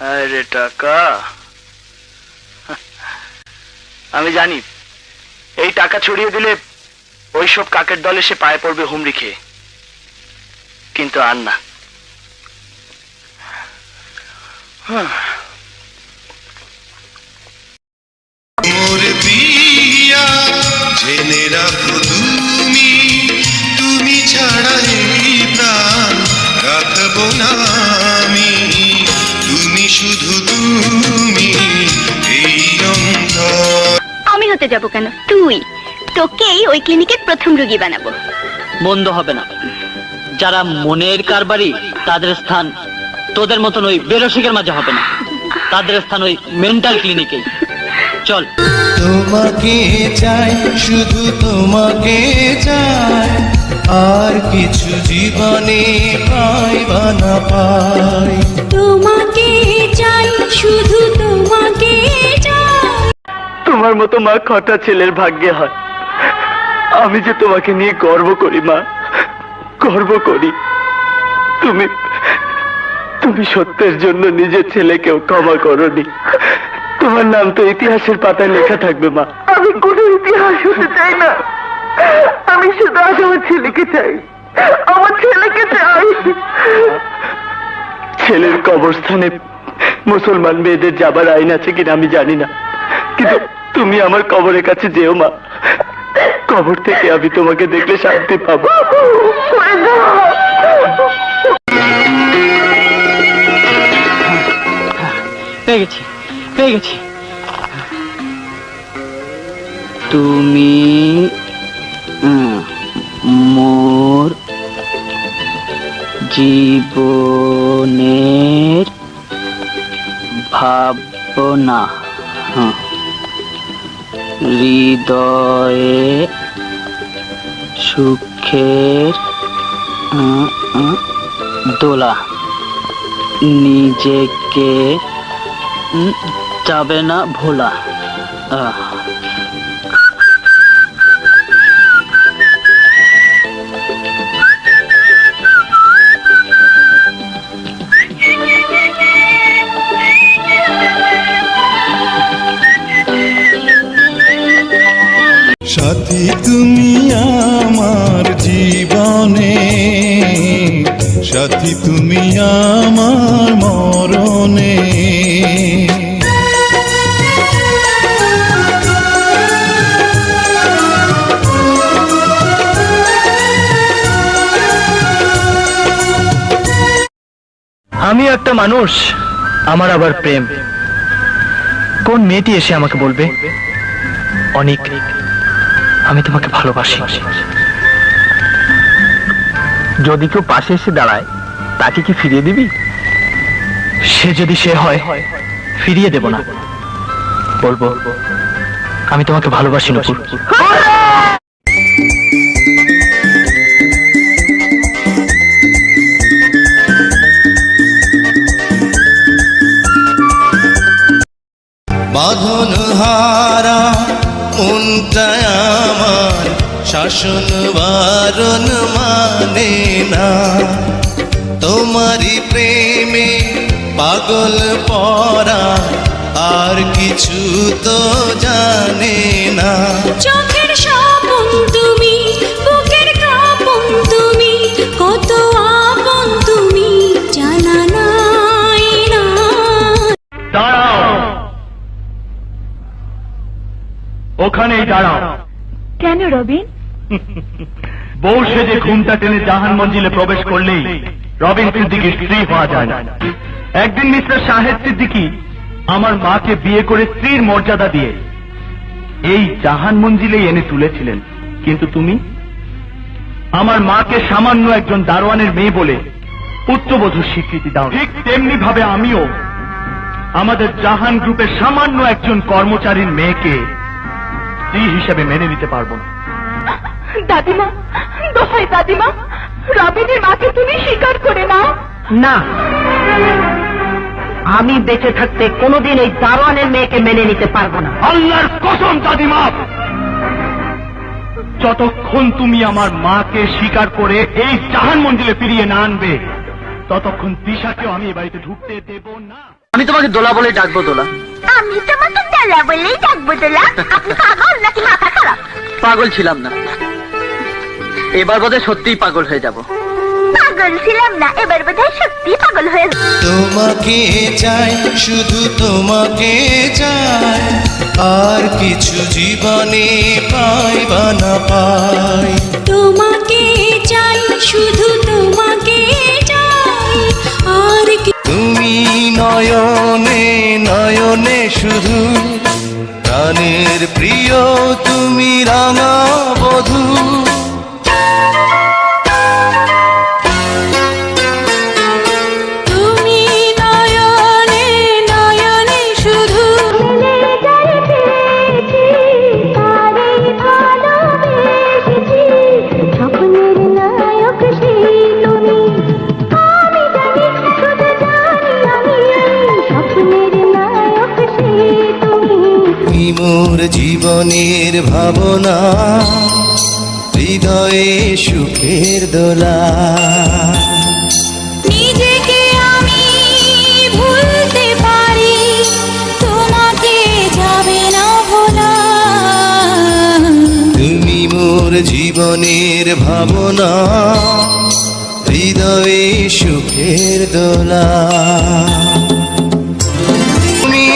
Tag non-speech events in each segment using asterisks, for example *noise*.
আরে টাকা? আমি জানি, এই টাকা ছড়িয়ে দিলে ওইসব কাকের দলে সে পায়ে পড়বে হুমড়ি খেয়ে। কিন্তু আর না। তুমি ছাড়া প্রাণ, রাখব না আমি। শুধু তুমি এই অন্তর আমি হতে যাব কেন? তুই। তোকেই ওই ক্লিনিকের প্রথম রোগী বানাবো। মন্দ হবে না। যারা মনের কারবারি তাদের স্থান তোদের মতন ওই বেরসিকের মাঝে হবে না। তাদের স্থান ওই মেন্টাল ক্লিনিকেই চল। তোমাকে চাই শুধু তোমাকে চাই। আর কিছু জীবনে পাই বা না পাই। তোমাকে শুধু তোমাকে তোমার মতো মা কটা ছেলের ভাগ্যে হয়। আমি যে তোমাকে নিয়ে গর্ব করি মা গর্ব করি। তুমি তুমি সত্যের জন্য নিজের ছেলেকেও ক্ষমা করনি। তোমার নাম তো ইতিহাসের পাতায় লেখা থাকবে মা। আমি কোনো ইতিহাস হতে চাই না। আমি শুধু আজ আমার ছেলেকে চাই। আমার ছেলেকে চাই। ছেলের কবরস্থানে মুসলমান মেয়েদের যাবার আইন আছে কিনা আমি জানি না। কিন্তু তুমি আমার কবরের কাছে যেও মা। কবর থেকে আমি তোমাকে দেখলে শান্তি পাবো। পেয়ে গেছি পেয়ে গেছি। তুমি উম, মোর জীবনের ভাবনা। হৃদয়ে সুখের দোলা। নিজেকে যাবে না ভোলা। সাথী তুমি আমার জীবনে। সাথী তুমি আমার মরণে। আমি একটা মানুষ, আমার আবার প্রেম। কোন মেয়েটি এসে আমাকে বলবে? অনেক। আমি তোমাকে ভালোবাসি। যদি কেউ পাশে এসে দাঁড়ায় তাকে কি ফিরিয়ে দিবি? সে যদি সে হয় ফিরিয়ে দেব না। বলব আমি তোমাকে ভালোবাসি নুপুর শাসন বারণ মানে না তোমারই প্রেমে পাগল পরা আর কিছু তো জানে না চোখের স্বপন তুমি বুকের কাপন তুমি কত আপন তুমি জানা নাই না। দাঁড়াও। ওখানেই দাঁড়াও। কেন রবিন? *laughs* বউ সেজে ঘুমটা টেনে জাহান মঞ্জিলে প্রবেশ করলেই রবিন সিদ্দিকির স্ত্রী হওয়া যায় না। একদিন মিস্টার শাহেদ সিদ্দিকি আমার মাকে বিয়ে করে স্ত্রীর মর্যাদা দিয়ে এই জাহান মঞ্জিলেই এনে তুলেছিলেন। কিন্তু তুমি? আমার মাকে সামান্য একজন দারোয়ানের মেয়ে বলে পুত্রবধূর স্বীকৃতি দাও ঠিক তেমনি ভাবে আমিও আমাদের জাহান গ্রুপের সামান্য একজন কর্মচারীর মেয়েকে স্ত্রী হিসেবে মেনে নিতে পারব না। দাদিমা দোহাই দাদিমা রবিনের মাকে তুমি স্বীকার করে নাও। না। আমি বেঁচে থাকতে কোনোদিন এই দারোয়ানের মেয়েকে মেনে নিতে পারব না। আল্লাহর কসম দাদিমা। যতক্ষণ তুমি আমার মাকে স্বীকার করে এই জাহান মঞ্জিলে ফিরিয়ে না আনবে ততক্ষণ দিশাকেও আমি এ বাড়িতে ঢুকতে দেব না। আমি তোমাকে দোলা বলে ডাকবো দোলা। আমি তোমাকে দোলা বলেই ডাকবো দোলা। আপনি পাগল নাকি মাথা খারাপ? পাগল ছিলাম না। এবার বোধহয় সত্যিই পাগল হয়ে যাব। পাগল ছিলাম না এবার বোধহয় সত্যি পাগল হয়ে তোমাকে চাই শুধু তোমাকে চাই আর কিছু জীবনে পাই বা না পাই। তোমাকে চাই শুধু তোমাকে চাই আর কি তুমি নয়নে নয়নে শুধু প্রাণের প্রিয় তুমি রাঙা বধূ। জীবনের ভাবনা হৃদয়ে সুখের দোলা। নিজেকে আমি ভুলতে পারি তোমাকে যাবে না ভোলা। তুমি মোর জীবনের ভাবনা হৃদয়ে সুখের দোলা। তুমি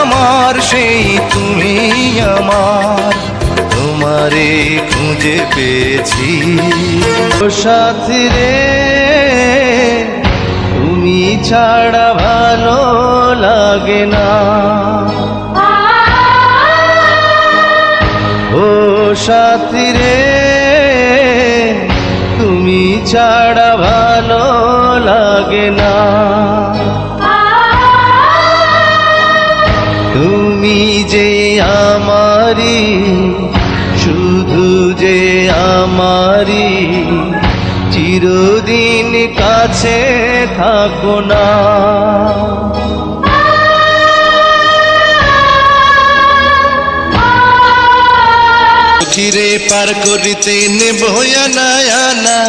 আমার সেই তুমি আমার, তোমারে খুঁজে পেয়েছি। সাথী রে তুমি ছাড়া ভালো লাগে না। ও সাথী রে তুমি ছাড়া ভালো লাগে না। তুমি যে আমারি চিরদিন কাছে থাকো না। চিরে পার করিতে নেব আনা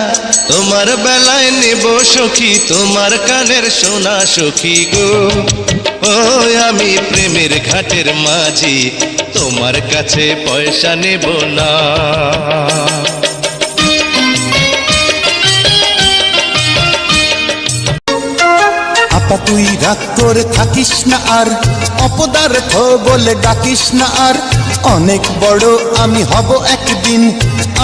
তোমার বেলায় নেব সখী, তোমার কানের সোনা সখী গো। ও আমি প্রেমের ঘাটের মাঝি, তোমার কাছে পয়সা নেব না। তুই রাগ করে থাকিস না আর অপদার্থ বলে ডাকিস না আর। অনেক বড় আমি হব একদিন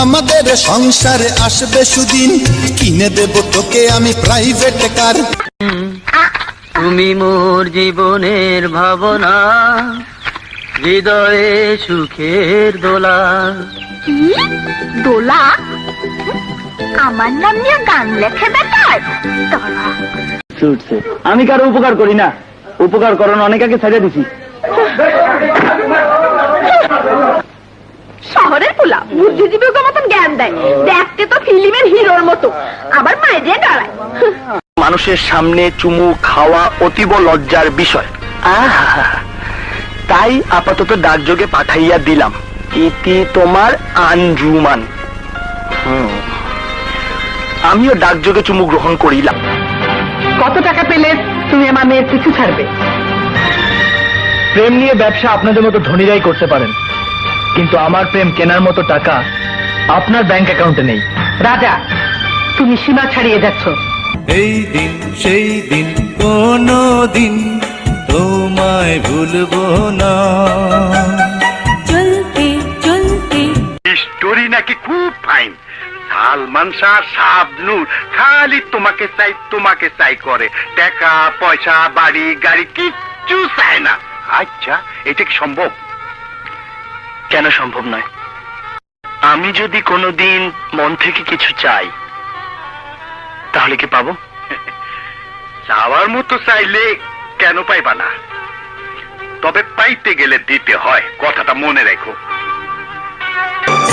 আমাদের সংসারে আসবে সুদিন। কিনে দেব তোকে আমি প্রাইভেট কার তুমি মোর জীবনের ভাবনা হৃদয়ে সুখের দোলা। দোলা? আমার নাম নিয়ে গান লেখে বেটার? ছুটছে আমি কারও উপকার করি না। উপকার করানো অনেক আগে ছেড়ে দিছি। শহরের পোলা বুদ্ধিজীবীর মতন জ্ঞান দেয়। দেখতে তো ফিল্মের হিরোর মতো। আবার মায়ের দিয়ে দাঁড়ায় মানুষের সামনে চুমু খাওয়া অতীব লজ্জার বিষয়। আহা তাই আপাতত ডাকযোগে পাঠাইয়া দিলাম। ইতি তোমার আঞ্জুমান। হুম। আমিও ডাকযোগে চুমু গ্রহণ করিলাম। কত টাকা পেলে তুমি আমার মেয়ের পিছু ছাড়বে? প্রেম নিয়ে ব্যবসা আপনাদের মতো ধনীরাই করতে পারেন। কিন্তু আমার প্রেম কেনার মতো টাকা আপনার ব্যাংক অ্যাকাউন্টে নেই। রাজা তুমি সীমা ছাড়িয়ে যাচ্ছ। এই দিন সেই দিন কোনো দিন তোমায় ভুলবো না। চলতে চলতে। স্টোরি নাকি খুব ফাইন সালমান শাহ শাবনুর খালি তোমাকে চাই তোমাকে চাই করে। টাকা পয়সা বাড়ি গাড়ি কিচ্ছু চায় না। আচ্ছা এটা কি সম্ভব? কেন সম্ভব নয়? আমি যদি কোনোদিন মন থেকে কিছু চাই তাহলে কি পাবো? চাওয়ার মতো চাইলে কেন পাইবা না? তবে পাইতে গেলে দিতে হয় কথাটা মনে রেখো।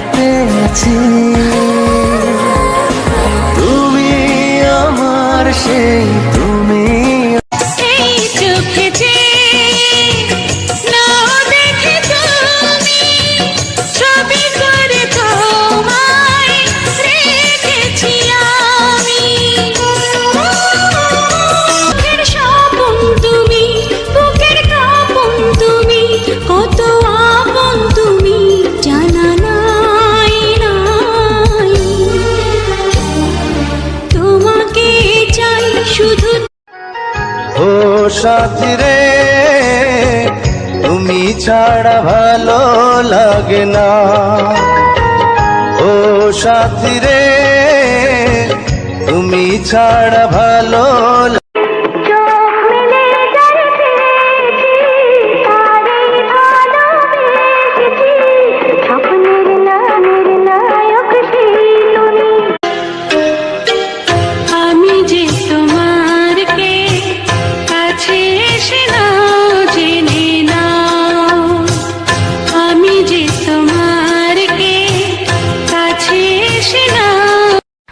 কাছে তুমি আমার সেই ছাড়া ভালো লাগে না। ও সাথী রে তুমি ছাড়া ভালো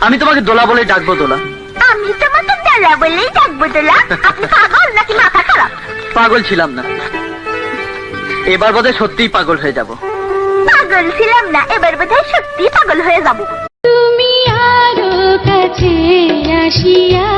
আমি তোমাকে দোলা বলে ডাকবো দোলা। আমি তোমাকে দোলা বলেই ডাকবো দোলা। আপনি পাগল নাকি মাথা খারাপ? পাগল ছিলাম না। এবার বোধহয় সত্যিই পাগল হয়ে যাব। পাগল ছিলাম না এবার বোধহয় সত্যি পাগল হয়ে যাব। তুমি আরও কাছে আসিয়া